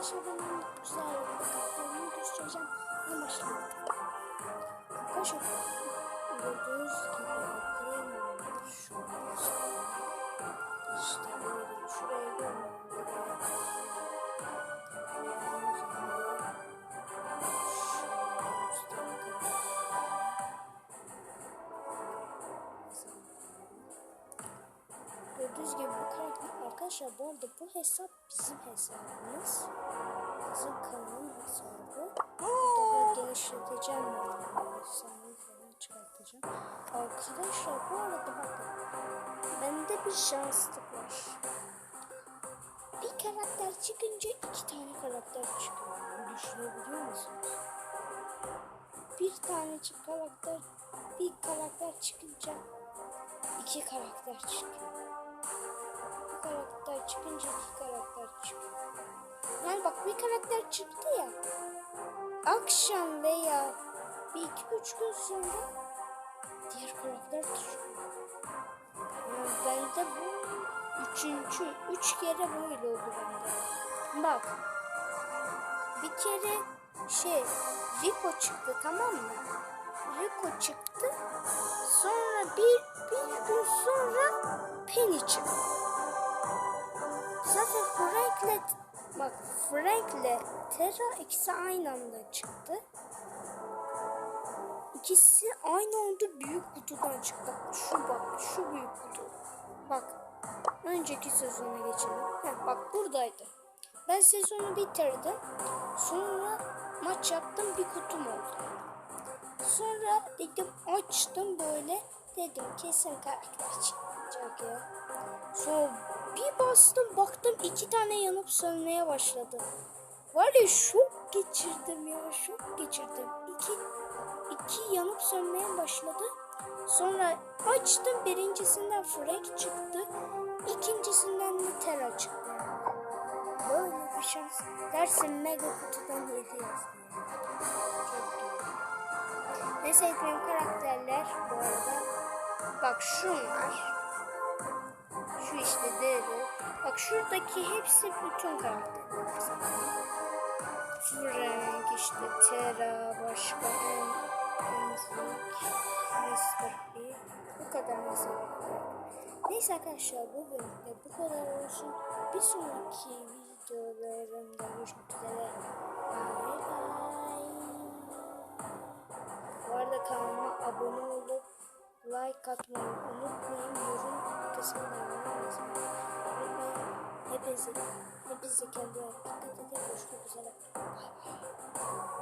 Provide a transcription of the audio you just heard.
onu güzel karakterimi göstereceğim. En başlayalım. Arkadaşlar gördüğünüz gibi karakterim şu. İşte böyle şuraya görmüyorum. Gördüğünüz gibi bu karakter arkadaşlar bu arada bu hesap bizim hesabımız. Bizim kanalın hesabı. Daha genişleteceğim ben. Saniye falan çıkartacağım. Arkadaşlar bu arada bakın. Bende bir şanslık var. Bir karakter çıkınca iki tane karakter çıkıyor. Bunu Düşünebiliyor musunuz? Bir tane çık karakter, bir karakter çıkınca iki karakter çıkıyor. Bir karakter çıkınca iki karakter çıkıyor. Yani bak bir karakter çıktı ya. Akşam veya bir iki üç gün sonra diğer karakter çıkıyor. Yani bende bu üçüncü, üç kere böyle oldu bende. Bak bir kere şey Rico çıktı tamam mı? Rico çıktı. Sonra bir, bir gün sonra Çıktı. Zaten Frank'le bak Frank'le Terra ikisi aynı anda çıktı. İkisi aynı anda büyük kutudan çıktı. Şu bak şu büyük kutu. Bak önceki sezona geçelim. Heh, bak buradaydı. Ben sezonu bitirdim. Sonra maç yaptım bir kutum oldu. Sonra dedim açtım böyle. Dedim kesin karakter çıkacak ya. Sonra bir bastım baktım iki tane yanıp sönmeye başladı. Var ya şok geçirdim ya şok geçirdim. İki, iki yanıp sönmeye başladı. Sonra açtım birincisinden Frank çıktı. ikincisinden de çıktı. Böyle bir şans. Dersin mega kutudan hediye yazdı. En sevdiğim karakterler bu arada. Bak şunlar. Şu işte Daryl. Bak şuradaki hepsi bütün karakterler. Frank, işte Terra, başka en, Mr. P. Bu kadar mesela. Neyse arkadaşlar bu bölümde bu kadar olsun. Bir sonraki videolarımda görüşmek üzere. Bye bye. Bu arada kanalıma abone olup like atmayı unutmayın. Yorum kısmına abone olmayı unutmayın. Hepinize, hepinize kendine dikkat edin. Görüşmek üzere. Bay bay.